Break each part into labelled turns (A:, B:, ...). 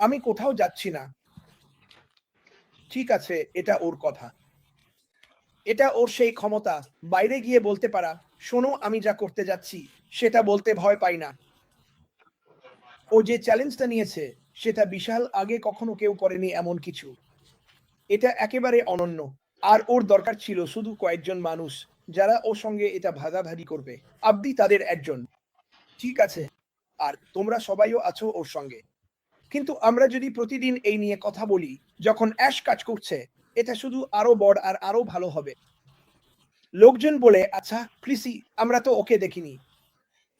A: আমি কোথাও যাচ্ছি না। ঠিক আছে, এটা ওর কথা। এটা ওর সেই ক্ষমতা। বাইরে গিয়ে বলতে পারা, শোনো, আমি যা করতে যাচ্ছি, সেটা বলতে ভয় পাই না। ও যে চ্যালেঞ্জটা নিয়েছে, সেটা বিশাল আগে কখনো কেউ করেনি এমন কিছু। এটা একেবারে অনন্য। আর ওর দরকার ছিল শুধু কয়েকজন মানুষ, যারা ওর সঙ্গে এটা ভাগাভাগি করবে। আব্দি তাদের একজন। ঠিক আছে, আর তোমরা সবাইও আছো ওর সঙ্গে। কিন্তু আমরা যদি প্রতিদিন এই নিয়ে কথা বলি, যখন অ্যাশ কাজ করছে, এটা শুধু আরও বড় আর আরও ভালো হবে। লোকজন বলে আচ্ছা কৃষি আমরা তো ওকে দেখিনি।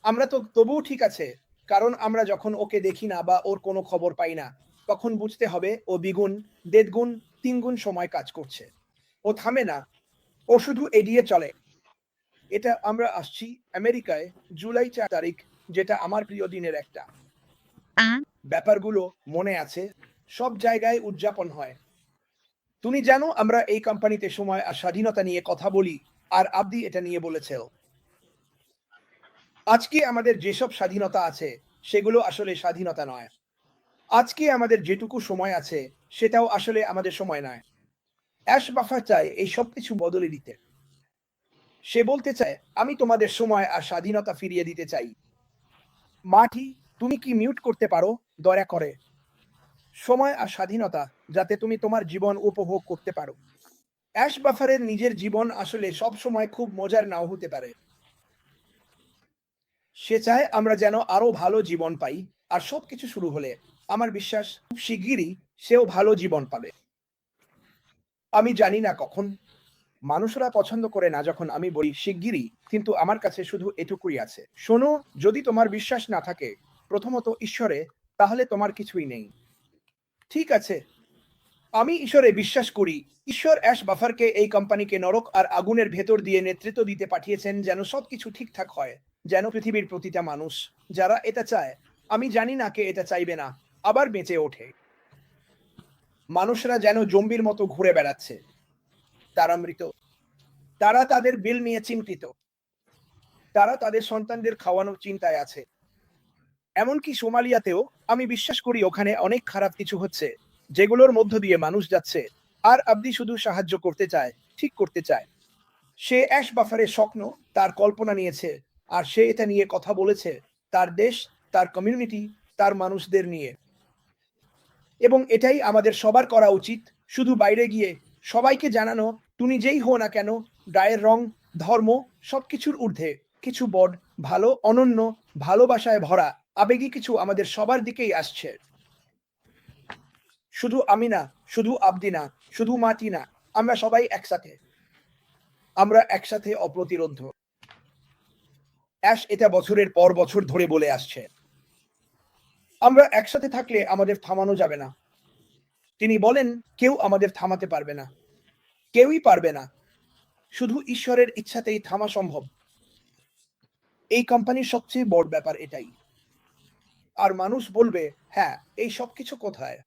A: আমরা তো তবুও ঠিক আছে, কারণ আমরা যখন ওকে দেখি না বা ওর কোনো খবর পাই না, তখন বুঝতে হবে ও দ্বিগুণ দেড় তিনগুণ সময় কাজ করছে। ও থামে না। ও শুধু এড়িয়ে চলে। এটা আমরা আসছি আমেরিকায় জুলাই চার তারিখ, যেটা আমার প্রিয় দিনের একটা। ব্যাপারগুলো মনে আছে, সব জায়গায় উদযাপন হয়। তুমি জানো আমরা এই কোম্পানিতে সময় আর স্বাধীনতা নিয়ে কথা বলি, আর আব্দি এটা নিয়ে বলেছে আজকে আমাদের যেসব স্বাধীনতা আছে, সেগুলো আসলে স্বাধীনতা নয়। আজকে আমাদের যেটুকু সময় আছে, সেটাও আসলে আমাদের সময় নয়। অ্যাশ বাফার চায় এই সব কিছু বদলে দিতে। সে বলতে চায়, আমি তোমাদের সময় আর স্বাধীনতা ফিরিয়ে দিতে চাই। মাটি তুমি কি মিউট করতে পারো? দয়া করে। সময় আর স্বাধীনতা যাতে তুমি তোমার জীবন উপভোগ করতে পারো। অ্যাশ বাফারের নিজের জীবন আসলে সব সময় খুব মজার নাও হতে পারে। সে চায় আমরা যেন আরও ভালো জীবন পাই। আর সবকিছু শুরু হলে আমার বিশ্বাস, খুব শিগগিরই সেও ভালো জীবন পাবে। আমি জানি না কখন। মানুষরা পছন্দ করে না যখন আমি বলি শিগগিরই, কিন্তু আমার কাছে শুধু এটুকুই আছে। শোনো, যদি তোমার বিশ্বাস না থাকে প্রথমত, ঈশ্বরে, তাহলে তোমার কিছুই নেই। ঠিক আছে। আমি ঈশ্বরে বিশ্বাস করি। ঈশ্বর অ্যাশ বাফারকে এই কোম্পানিকে নরক আর আগুনের ভেতর দিয়ে নেতৃত্ব দিতে পাঠিয়েছেন যেন সবকিছু ঠিকঠাক হয়, যেন পৃথিবীর প্রতিটা মানুষ, যারা এটা চায়, আমি জানি না কে এটা চাইবে না, আবার বেঁচে ওঠে। মানুষরা যেন জম্বির মতো ঘুরে বেড়াচ্ছে। তারা মৃত। তারা তাদের বিল নিয়ে চিন্তিত। তারা তাদের সন্তানদের খাওয়ানোর চিন্তায় আছে। এমনকি সোমালিয়াতেও আমি বিশ্বাস করি ওখানে অনেক খারাপ কিছু হচ্ছে, যেগুলোর মধ্য দিয়ে মানুষ যাচ্ছে। আর আব্দি শুধু সাহায্য করতে চায়, ঠিক করতে চায়। সে অ্যাশ বাফারের স্বপ্ন তার কল্পনা নিয়েছে, আর সে এটা নিয়ে কথা বলেছে তার দেশ, তার কমিউনিটি তার মানুষদের নিয়ে। এবং এটাই আমাদের সবার করা উচিত, শুধু বাইরে গিয়ে সবাইকে জানানো, তুমি যেই হো না কেন, গায়ের রং, ধর্ম, সবকিছুর ঊর্ধ্বে, কিছু বড, ভালো, অনন্য, ভালোবাসায় ভরা। আবেগী কিছু আমাদের সবার দিকেই আসছে। শুধু আমি না, শুধু আবদি না, শুধু মাটি না, আমরা সবাই একসাথে। আমরা একসাথে অপ্রতিরোধ। অ্যাশ, এটা বছরের পর বছর ধরে বলে আসছে। আমরা একসাথে থাকলে আমাদের থামানো যাবে না। তিনি বলেন, কেউ আমাদের থামাতে পারবে না। কেউই পারবে না। শুধু ঈশ্বরের ইচ্ছাতেই থামা সম্ভব। এই কোম্পানির সবচেয়ে বড় ব্যাপার এটাই। আর মানুষ বলবে হ্যাঁ এই সব কিছু কোথায়?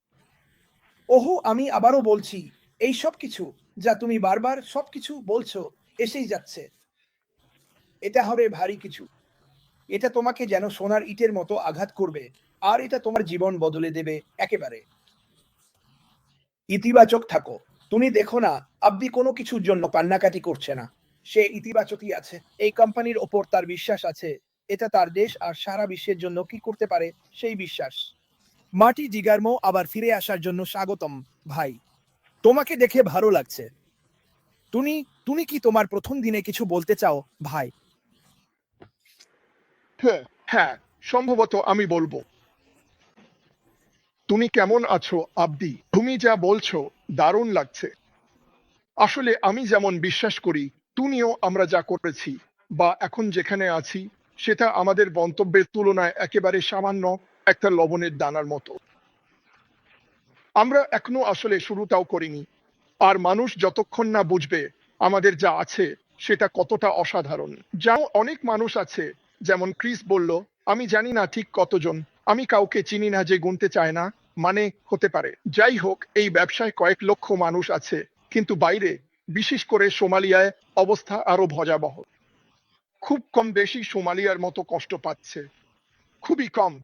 A: ওহো, আমি আবারও বলছি, এই সব কিছু যা তুমি বারবার সব কিছু বলছো, এসেই যাচ্ছে। এটা হবে ভারী কিছু। এটা তোমাকে যেন সোনার ইটের মতো আঘাত করবে, আর এটা তোমার জীবন বদলে দেবে একেবারে। ইতিবাচক থাকো। তুমি দেখো না, আব্দি কোনো কিছুর জন্য কান্নাকাটি করছে না। সে ইতিবাচকই আছে। এই কোম্পানির ওপর তার বিশ্বাস আছে। এটা তার দেশ আর সারা বিশ্বের জন্য কি করতে পারে সেই বিশ্বাস। মাটি জিগার্মো আবার ফিরে আসার জন্য স্বাগতম, ভাই। তোমাকে দেখে ভালো লাগছে। তুমি তুমি কি তোমার প্রথম দিনে কিছু বলতে চাও, ভাই?
B: হ্যাঁ সম্ভবত আমি বলব। তুমি কেমন আছো, আব্দি? তুমি যা বলছো, দারুণ লাগছে। আসলে আমি যেমন বিশ্বাস করি, তুমিও আমরা যা করেছি, বা এখন যেখানে আছি সেটা আমাদের মন্তব্যের তুলনায় একেবারে সামান্য একটা লবণের দানার মতো। আমরা এখনও আসলে শুরুটাও করিনি। আর মানুষ যতক্ষণ না বুঝবে আমাদের যা আছে, সেটা কতটা অসাধারণ। যা অনেক মানুষ আছে, যেমন ক্রিস বলল, আমি জানি না ঠিক কতজন। আমি কাউকে চিনি না যে গুনতে চায় না। মানে হতে পারে। যাই হোক, এই ব্যবসায় কয়েক লক্ষ মানুষ আছে, কিন্তু বাইরে, বিশেষ করে সোমালিয়ায়, অবস্থা আরও ভয়াবহ। খুব কম বেশি সোমালিয়ার মতো কষ্ট পাচ্ছে। খুবই কম।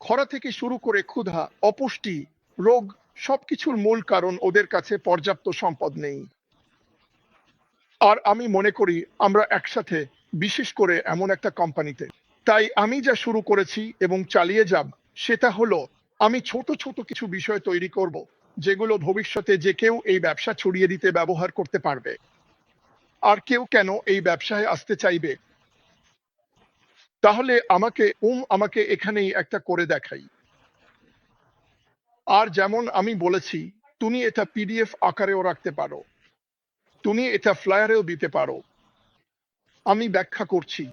B: খরা থেকে শুরু করে ক্ষুধা, অপুষ্টি, রোগ সবকিছুর মূল কারণ ওদের কাছে পর্যাপ্ত সম্পদ নেই। আর আমি মনে করি, আমরা একসাথে, বিশেষ করে এমন একটা কোম্পানিতে। তাই আমি যা শুরু করেছি এবং চালিয়ে যাব, সেটা হলো, আমি ছোট ছোট কিছু বিষয় তৈরি করব, যেগুলো ভবিষ্যতে যে কেউ এই ব্যবসা ছড়িয়ে দিতে ব্যবহার করতে পারবে। আর কেউ কেন এই ব্যবসায় আসতে চাইবে? তাহলে আমাকে, উম, আমাকে এখানেই একটা করে দেখাই। আর যেমন আমি বলেছি, তুমি এটা পিডিএফ আকারেও রাখতে পারো। তুমি এটা ফ্লায়ারেও দিতে পারো। আমি ব্যাখ্যা করছি।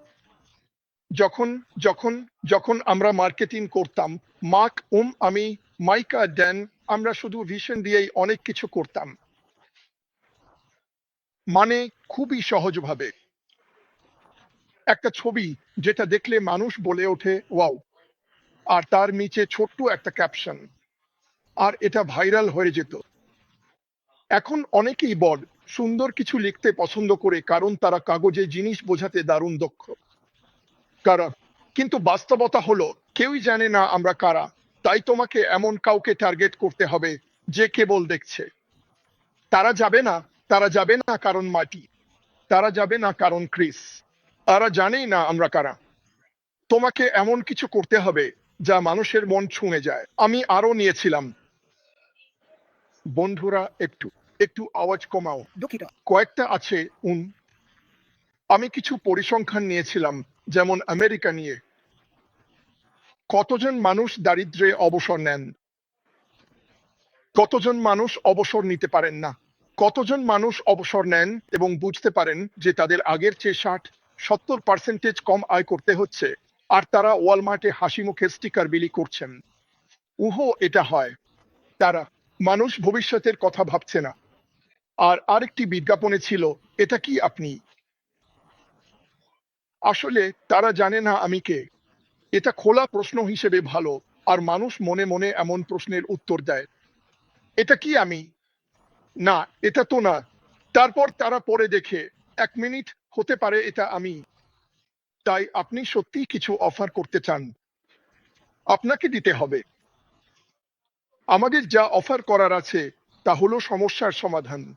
B: যখন যখন যখন আমরা মার্কেটিং করতাম মার্ক উম, আমি, মাইকা, ড্যান, আমরা শুধু ভিশন দিয়েই অনেক কিছু করতাম। মানে খুবই সহজভাবে। একটা ছবি যেটা দেখলে মানুষ বলে ওঠে, ওয়াও। আর তার নিচে ছোট্ট একটা ক্যাপশন, আর এটা ভাইরাল হয়ে যেত। এখন অনেকেই বল, সুন্দর কিছু লিখতে পছন্দ করে কারণ তারা কাগজে জিনিস বোঝাতে দারুণ দক্ষ। কারা? কিন্তু বাস্তবতা হলো, কেউই জানে না আমরা কারা। তাই তোমাকে এমন কাউকে টার্গেট করতে হবে যে কেবল দেখছে। তারা যাবে না তারা যাবে না কারণ মাটি তারা যাবে না কারণ ক্রিস। তারা জানেই না আমরা কারা। তোমাকে এমন কিছু করতে হবে যা মানুষের মন ছুঁয়ে যায়। আমি আরও নিয়েছিলাম। বন্ধুরা একটু একটু আওয়াজ কমাও। কয়েকটা আছে উন আমি কিছু পরিসংখ্যান নিয়েছিলাম যেমন আমেরিকা নিয়ে। কতজন মানুষ দারিদ্রে অবসর নেন? কতজন মানুষ অবসর নিতে পারেন না? কতজন মানুষ অবসর নেন এবং বুঝতে পারেন যে তাদের আগের চেয়ে ষাট, সত্তর পার্সেন্টেজ কম আয় করতে হচ্ছে, আর তারা ওয়ালমার্টে হাসি মুখে স্টিকার বিলি করছেন। উহো, এটা হয়। তারা, মানুষ ভবিষ্যতের কথা ভাবছে না। আর আরেকটি বিজ্ঞাপনে ছিল, এটা কি আপনি? আসলে, তারা জানে না আমি কে। এটা খোলা প্রশ্ন হিসেবে ভালো, আর মানুষ মনে মনে এমন প্রশ্নের উত্তর দেয়। এটা কি আমি? না, এটা তো না। তারপর তারা পরে দেখে, এক মিনিট হতে পারে এটা আমি। তাই আপনি সত্যি কিছু অফার করতে চান। আপনাকে দিতে হবে। আমাদের যা অফার করার আছে, তা হলো সমস্যার সমাধান।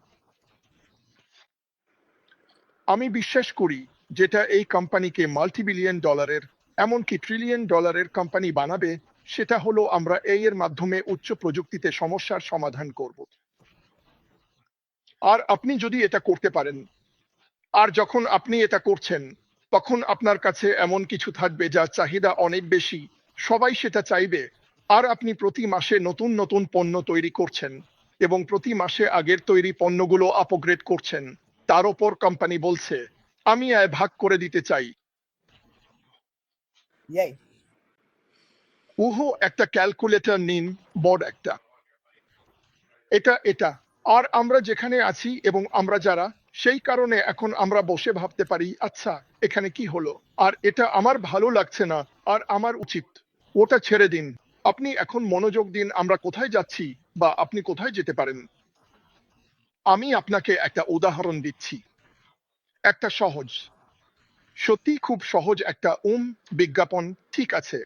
B: আমি বিশ্বাস করি, যেটা এই কোম্পানিকে মাল্টি বিলিয়ন ডলারের এমনকি ট্রিলিয়ন ডলারের কোম্পানি বানাবে, সেটা হলো আমরা এই এর মাধ্যমে উচ্চ প্রযুক্তিতে সমস্যার সমাধান করব। আর আপনি যদি এটা করতে পারেন আর যখন আপনি এটা করছেন তখন আপনার কাছে এমন কিছু থাকবে যা চাহিদা অনেক বেশি। সবাই সেটা চাইবে। আর আপনি প্রতি মাসে নতুন নতুন পণ্য তৈরি করছেন এবং প্রতি মাসে আগের তৈরি পণ্যগুলো আপগ্রেড করছেন। তার ওপর কোম্পানি বলছে আমি আয় ভাগ করে দিতে চাই। উহো একটা ক্যালকুলেটর নিন বড় একটা। এটা এটা। আর আমরা যেখানে আছি এবং আমরা যারা, সেই কারণে এখন আমরা বসে ভাবতে পারি আচ্ছা এখানে কি হলো? আর এটা আমার ভালো লাগছে না, আর আমার উচিত। ওটা ছেড়ে দিন। আপনি এখন মনোযোগ দিন, আমরা কোথায় যাচ্ছি বা আপনি কোথায় যেতে পারেন। আমি আপনাকে একটা উদাহরণ দিচ্ছি। একটা সহজ সত্যি খুব সহজ একটা উম বিজ্ঞাপন, ঠিক আছে।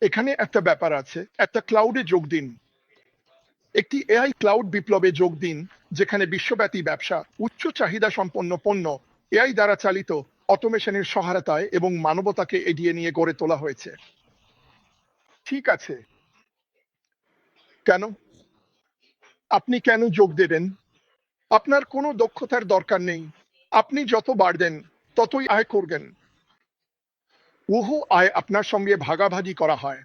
B: এখানে একটা ব্যাপার আছে, একটা ক্লাউডে যোগ দিন। একটি এআই ক্লাউড বিপ্লবে যোগ দিন, যেখানে বিশ্বব্যাপী ব্যবসা, উচ্চ চাহিদা সম্পন্ন পণ্য, এআই দ্বারা চালিত অটোমেশনের সহায়তায় এবং মানবতাকে এগিয়ে নিয়ে গড়ে তোলা হয়েছে। ঠিক আছে। কেন? আপনি কেন যোগ দেবেন? আপনার কোনো দক্ষতার দরকার নেই। আপনি যত বাড়বেন, ততই আয় করবেন। উহু আয় আপনার সঙ্গে ভাগাভাগি করা হয়।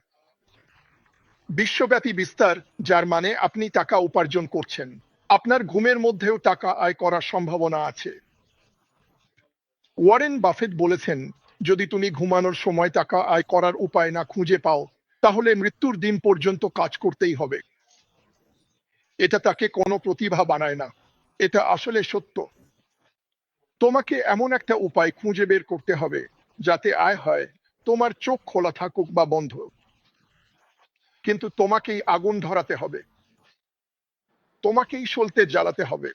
B: বিশ্বব্যাপী বিস্তার, যার মানে আপনি টাকা উপার্জন করছেন। আপনার ঘুমের মধ্যেও টাকা আয় করার সম্ভাবনা আছে। ওয়ারেন বাফেট বলেছেন, যদি তুমি ঘুমানোর সময় টাকা আয় করার উপায় না খুঁজে পাও, তাহলে মৃত্যুর দিন পর্যন্ত কাজ করতেই হবে। এটা তাকে কোনো প্রতিভা বানায় না। এটা আসলে সত্য। তোমাকে এমন একটা উপায় খুঁজে বের করতে হবে, যাতে আয় হয়, তোমার চোখ খোলা থাকুক বা বন্ধ কিন্তু তোমাকেই আগুন ধরাতে হবে। তোমাকেই সলতে জ্বালাতে হবে।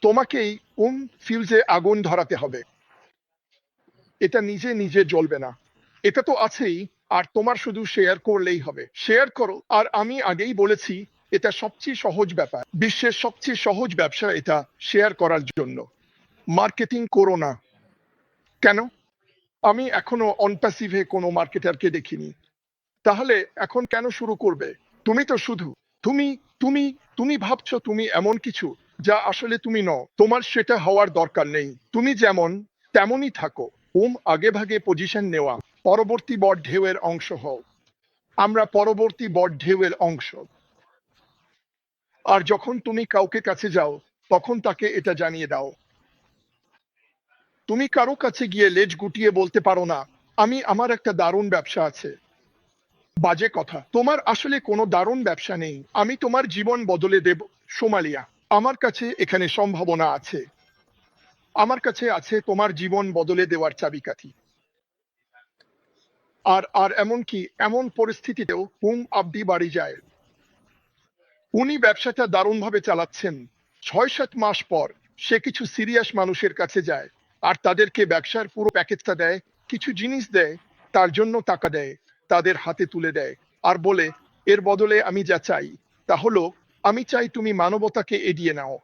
B: তোমাকেই উম ফিউজে আগুন ধরাতে হবে। এটা নিজে নিজে জ্বলবে না। এটা তো আছেই, আর তোমার শুধু শেয়ার করলেই হবে। শেয়ার করো, আর আমি আগেই বলেছি, এটা সবচেয়ে সহজ ব্যাপার। বিশ্বের সবচেয়ে সহজ ব্যবসা এটা শেয়ার করার জন্য। মার্কেটিং করো না। কেন? আমি এখনও অনপ্যাসিভে কোনো মার্কেটারকে দেখিনি। তাহলে এখন কেন শুরু করবে? তুমি তো শুধু। তুমি তুমি তুমি ভাবছ তুমি এমন কিছু যা আসলে তুমি নও। তোমার সেটা হওয়ার দরকার নেই। তুমি যেমন, তেমনই থাকো। ওম আগে ভাগে পজিশন নেওয়া। পরবর্তী বট ঢেউয়ের অংশ হও। আমরা পরবর্তী বট ঢেউয়ের অংশ। আর যখন তুমি কাউকে কাছে যাও, তখন তাকে এটা জানিয়ে দাও। তুমি কারও কাছে গিয়ে লেজ গুটিয়ে বলতে পারো না, আমি, আমার একটা দারুণ ব্যবসা আছে। বাজে কথা। তোমার আসলে কোনো দারুণ ব্যবসা নেই। আমি তোমার জীবন বদলে দেব, সোমালিয়া। আমার কাছে এখানে সম্ভাবনা আছে। আমার কাছে আছে তোমার জীবন বদলে দেওয়ার চাবিকাঠি। আর আর এমনকি এমন পরিস্থিতিতেও হুম আব্দি বাড়ি যায়। উনি ব্যবসাটা দারুণভাবে চালাচ্ছেন। ছয় সাত মাস পর সে কিছু সিরিয়াস মানুষের কাছে যায়। আর তাদেরকে ব্যবসার পুরো প্যাকেজটা দেয়, কিছু জিনিস দেয়, তার জন্য টাকা দেয়। তাদের হাতে তুলে দেয় আর বলে, এর বদলে আমি যা চাই, তা হলো, আমি চাই তুমি মানবতাকে এড়িয়ে নাও।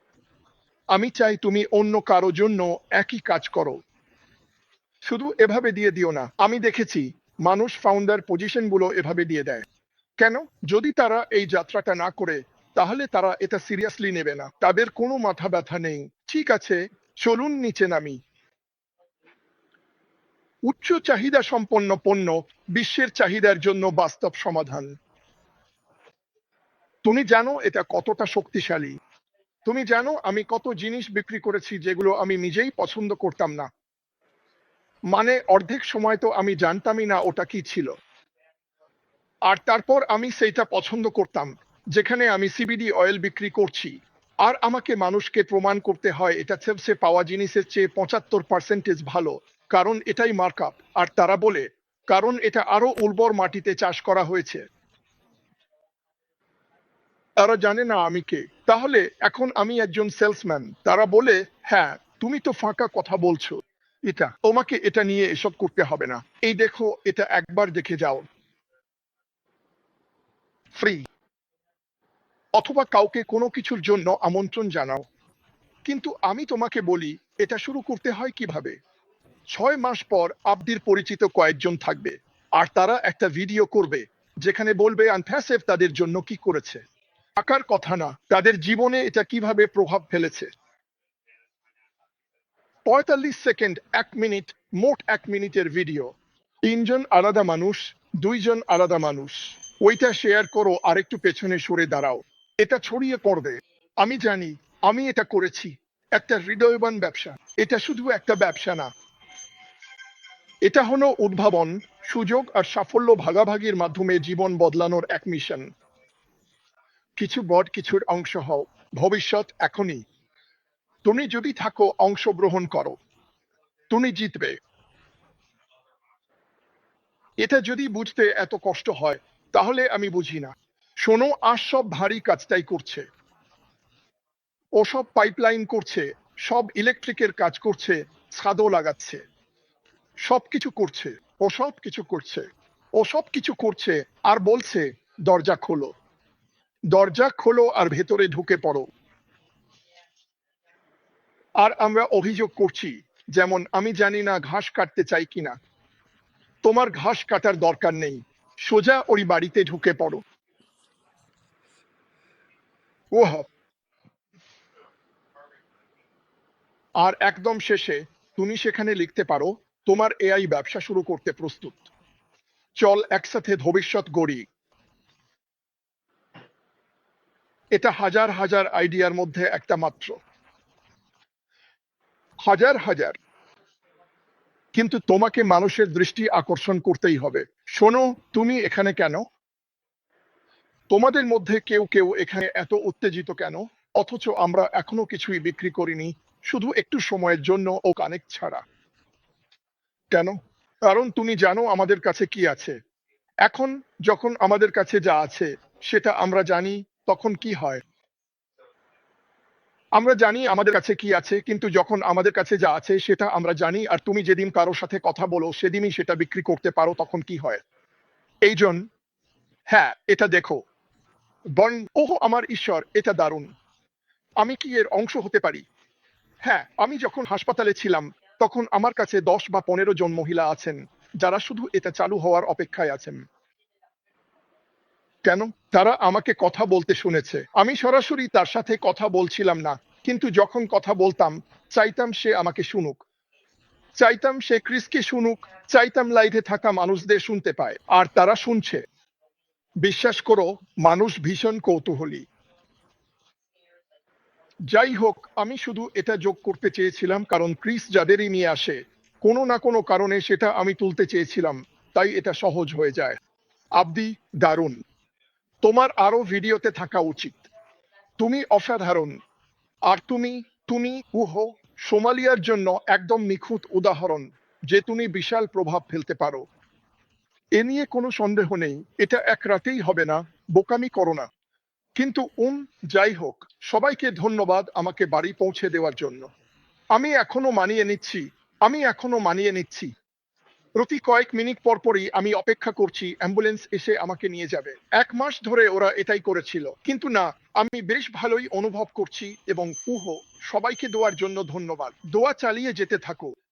B: আমি চাই তুমি অন্য কারও জন্য একই কাজ করো। শুধু এভাবে দিয়ে দিও না, আমি দেখেছি মানুষ ফাউন্ডার পজিশনগুলো এভাবে দিয়ে দেয়। কেন? যদি তারা এই যাত্রাটা না করে, তাহলে তারা এটা সিরিয়াসলি নেবে না। তাদের কোনো মাথা ব্যথা নেই। ঠিক আছে, চলুন নিচে নামি। উচ্চ চাহিদা সম্পন্ন পণ্য বিশ্বের চাহিদার জন্য বাস্তব সমাধান। তুমি জানো এটা কতটা শক্তিশালী। তুমি জানো আমি কত জিনিস বিক্রি করেছি যেগুলো আমি নিজেই পছন্দ করতাম না। মানে অর্ধেক সময় তো আমি জানতামই না ওটা কি ছিল। আর তারপর আমি সেইটা পছন্দ করতাম, যেখানে আমি সিবিডি অয়েল বিক্রি করছি। আর আমাকে মানুষকে প্রমাণ করতে হয়, এটা সেবসে পাওয়া জিনিসের চেয়ে পঁচাত্তর পার্সেন্টেজ ভালো। কারণ এটাই মার্কআপ আর তারা বলে, কারণ এটা আরও উর্বর মাটিতে চাষ করা হয়েছে। তারা জানে না আমি কে। তাহলে এখন আমি একজন সেলসম্যান তারা বলে হ্যাঁ তুমি তো ফাঁকা কথা বলছো। এটা, তোমাকে এটা নিয়ে এসব করতে হবে না। এই দেখো, এটা একবার দেখে যাও। ফ্রি অথবা কাউকে কোনো কিছুর জন্য আমন্ত্রণ জানাও। কিন্তু আমি তোমাকে বলি, এটা শুরু করতে হয় কীভাবে? ছয় মাস পর আব্দির পরিচিত কয়েকজন থাকবে, আর তারা একটা ভিডিও করবে, যেখানে বলবে আনফ্যাসেভ তাদের জন্য কি করেছে? টাকার কথা না, তাদের জীবনে এটা কীভাবে প্রভাব ফেলেছে? পঁয়তাল্লিশ সেকেন্ড, এক মিনিট, মোট এক মিনিটের ভিডিও তিনজন আলাদা মানুষ, দুইজন আলাদা মানুষ। ওইটা শেয়ার করো, আরেকটু পেছনে সরে দাঁড়াও। এটা ছড়িয়ে পড়বে। আমি জানি, আমি এটা করেছি। একটা হৃদয়বান ব্যবসা। এটা শুধু একটা ব্যবসা না এটা হলো উদ্ভাবন, সুযোগ আর সাফল্য ভাগাভাগির মাধ্যমে জীবন বদলানোর এক মিশন কিছু বট, কিছুর অংশ হও। ভবিষ্যৎ এখনই। তুমি যদি থাকো, অংশগ্রহণ করো। তুমি জিতবে। এটা যদি বুঝতে এত কষ্ট হয়, তাহলে আমি বুঝি না। শোনো, আর সব ভারী কাজটাই করছে। ও সব পাইপলাইন করছে, সব ইলেকট্রিকের কাজ করছে, ছাদও লাগাচ্ছে। সব কিছু করছে, ও সব কিছু করছে, ও সব কিছু করছে আর বলছে, দরজা খোলো। দরজা খোলো আর ভেতরে ঢুকে পড়ো। আর আমরা অভিযোগ করছি, যেমন, আমি জানি না ঘাস কাটতে চাই কিনা। তোমার ঘাস কাটার দরকার নেই। সোজা ওই বাড়িতে ঢুকে পড়ো। ওহ আর একদম শেষে, তুমি সেখানে লিখতে পারো তোমার এআই ব্যবসা শুরু করতে প্রস্তুত। চল একসাথে ভবিষ্যৎ গড়ি। এটা হাজার হাজার আইডিয়ার মধ্যে একটা মাত্র। হাজার হাজার। কিন্তু তোমাকে মানুষের দৃষ্টি আকর্ষণ করতেই হবে। শোনো, তুমি এখানে কেন? তোমাদের মধ্যে কেউ কেউ এখানে এত উত্তেজিত কেন? অথচ আমরা এখনও কিছুই বিক্রি করিনি, শুধু একটু সময়ের জন্য ও কানেক্ট ছাড়া। কেন? কারণ তুমি জানো আমাদের কাছে কি আছে। এখন যখন আমাদের কাছে যা আছে, সেটা আমরা জানি, তখন কি হয়? আমরা জানি আমাদের কাছে কি আছে, কিন্তু যখন আমাদের কাছে যা আছে, সেটা আমরা জানি, আর তুমি যেদিন কারোর সাথে কথা বলো, সেদিনই সেটা বিক্রি করতে পারো, তখন কি হয়? এই এইজন হ্যাঁ এটা দেখো। বন ওহ, আমার ঈশ্বর, এটা দারুণ। আমি কি এর অংশ হতে পারি? হ্যাঁ আমি যখন হাসপাতালে ছিলাম তখন আমার কাছে দশ বা পনেরো জন মহিলা আছেন, যারা শুধু এটা চালু হওয়ার অপেক্ষায় আছেন। কেন? তারা আমাকে কথা বলতে শুনেছে। আমি সরাসরি তার সাথে কথা বলছিলাম না, কিন্তু যখন কথা বলতাম, চাইতাম সে আমাকে শুনুক। চাইতাম সে ক্রিসকে শুনুক, চাইতাম লাইভে থাকা মানুষদের শুনতে পায়। আর তারা শুনছে। বিশ্বাস করো, মানুষ ভীষণ কৌতূহলী। যাই হোক আমি শুধু এটা যোগ করতে চেয়েছিলাম, কারণ ক্রিস যাদেরই নিয়ে আসে, কোনো না কোনো কারণে সেটা আমি তুলতে চেয়েছিলাম, তাই এটা সহজ হয়ে যায়। আবদি, দারুণ। তোমার আরও ভিডিওতে থাকা উচিত। তুমি অসাধারণ। আর তুমি তুমি, উহ, সোমালিয়ার জন্য একদম নিখুঁত উদাহরণ, যে তুমি বিশাল প্রভাব ফেলতে পারো। এ নিয়ে কোনো সন্দেহ নেই, এটা এক রাতেই হবে না, বোকামি করো না। কিন্তু উম, যাই হোক, সবাইকে ধন্যবাদ আমাকে বাড়ি পৌঁছে দেওয়ার জন্য। আমি এখনও মানিয়ে নিচ্ছি, আমি এখনও মানিয়ে নিচ্ছি। প্রতি কয়েক মিনিট পর পরই আমি অপেক্ষা করছি, অ্যাম্বুলেন্স এসে আমাকে নিয়ে যাবে। এক মাস ধরে ওরা এটাই করেছিল, কিন্তু না, আমি বেশ ভালোই অনুভব করছি এবং উহ, সবাইকে দোয়ার জন্য ধন্যবাদ। দোয়া চালিয়ে যেতে থাকো।